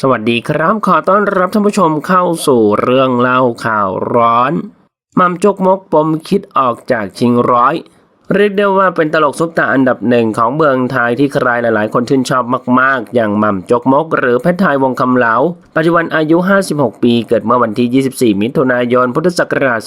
สวัสดีครับขอต้อนรับท่านผู้ชมเข้าสู่เรื่องเล่าข่าวร้อนมัมจกมกปมคิดออกจากชิงร้อย เรียกได้ว่าเป็นตลกซุปตาอันดับหนึ่งของเมืองไทยที่ใครหลาย ๆ คนชื่นชอบมาก ๆ อย่างหม่ำจกมก หรือเพชรไทยวงคำเหลา ปัจจุบันอายุ 56 ปี เกิดเมื่อวันที่ 24 มิถุนายน พุทธศักราช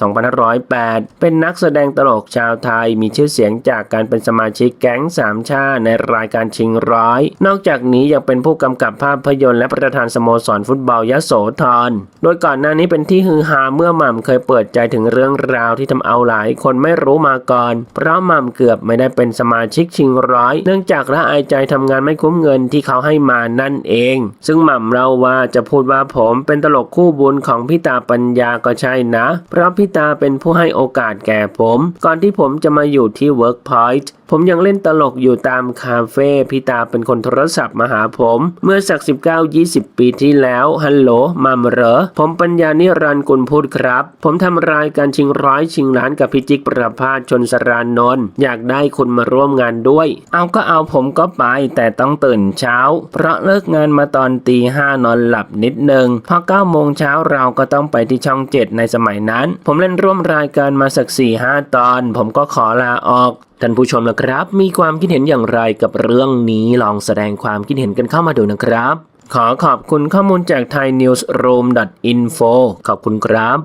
2508 เป็นนักแสดงตลกชาวไทย มีชื่อเสียงจากการเป็นสมาชิกแก๊งสามชาในรายการชิงร้อย นอกจากนี้ยังเป็นผู้กำกับภาพยนตร์และประธานสโมสรฟุตบอลยโสธร โดยก่อนหน้านี้เป็นที่ฮือฮาเมื่อหม่ำเคยเปิดใจถึงเรื่องราวที่ทำเอาหลายคนไม่รู้มาก่อน เพราะหม่ำเกือบไม่ได้เป็นสมาชิกชิงร้อย เนื่องจากละอายใจทำงานไม่คุ้มเงินที่เขาให้มานั่นเอง ซึ่งหม่ำเล่าว่าจะพูดว่าผมเป็นตลกคู่บุญของพี่ตาปัญญาก็ใช่นะ เพราะพี่ตาเป็นผู้ให้โอกาสแก่ผม ก่อนที่ผมจะมาอยู่ที่ Workpoint ผมยังเล่นตลกอยู่ตามคาเฟ่พี่ตาเป็นคนโทรศัพท์มาหาผม เมื่อสัก 19-20 ปีที่แล้วฮัลโหลมัมเหรอ ผมปัญญานิรันดร์กุลพูดครับ ผมทำรายการชิงร้อยชิงล้านกับพิจิกประภาชนสรานนท์อยากได้คุณมาร่วมงานด้วย เอาก็เอาผมก็ไปแต่ต้องตื่นเช้า เพราะเลิกงานมาตอนตีห้านอนหลับนิดนึงพอ9โมงเช้าเราก็ต้องไปที่ช่อง7ในสมัยนั้น ผมเล่นร่วมรายการมาสัก4 5ตอน ผมก็ขอลาออก ท่านผู้ชมนะครับ มีความคิดเห็นอย่างไรกับเรื่องนี้ลองแสดงความคิดเห็นกันเข้ามาดูนะครับ ขอขอบคุณข้อมูลจาก thainewsroom.info ขอบคุณครับ